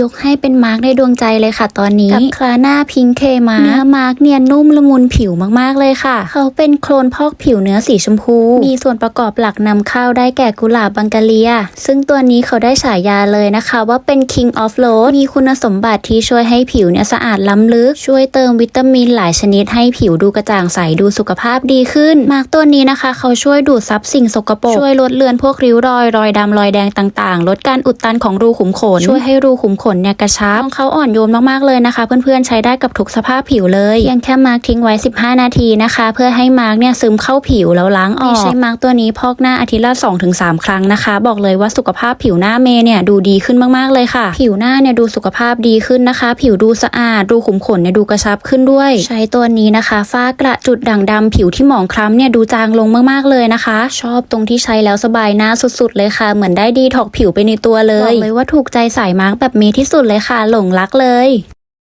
ยกให้เป็นมาร์กในดวงใจเลยค่ะตอนนี้ กับคลาหน้าพิงเคมาเนื้อมาร์กเนียนนุ่มละมุนผิวมากๆเลยค่ะ เขาเป็นโคลนพอกผิวเนื้อสีชมพู มีส่วนประกอบหลักนำเข้าได้แก่กุหลาบบังกาเลีย ซึ่งตัวนี้เขาได้ฉายาเลยนะคะ ว่าเป็น King of Road มีคุณสมบัติที่ช่วยให้ผิวเนี่ยสะอาดล้ำลึก ช่วยเติมวิตามินหลายชนิดให้ผิวดูกระจ่างใสดูสุขภาพดีขึ้น มาร์กตัวนี้นะคะ เขาช่วยดูดซับสิ่งสกปรกช่วยลดเลือนพวกริ้วรอยรอยดำรอยแดงต่างๆ ลดการอุดตันของรูขุมขน ช่วยให้รูขุมขขนเนี่ยกระชับของเขาอ่อนโยนมากๆเลยนะคะ เพื่อนๆใช้ได้กับทุกสภาพผิวเลยเพียงแค่มาร์กทิ้งไว้ 15 นาทีนะคะ เพื่อให้มาร์กเนี่ยซึมเข้าผิวแล้วล้างออกใช่มาร์กตัวนี้พอกหน้าอาทิตย์ละ2-3 ครั้งนะคะ บอกเลยว่าสุขภาพผิวหน้าเมย์เนี่ยดูดีขึ้นมากๆเลยค่ะ ผิวหน้าเนี่ยดูสุขภาพดีขึ้นนะคะ ผิวดูสะอาดรูขุมขนเนี่ยดูกระชับขึ้นด้วย ใช้ตัวนี้นะคะฝ้ากระจุดด่างดำผิวที่หมองคล้ำเนี่ยดูจางลงมากๆเลยนะคะ ชอบตรงที่ใช้แล้วสบายหน้าสุดๆ เลยค่ะ เหมือนได้ดีถอกผิวไปในตัวเลยบอกเลยว่าถูกใจสายมาร์กแบบเมที่สุดเลยค่ะ หลงรักเลย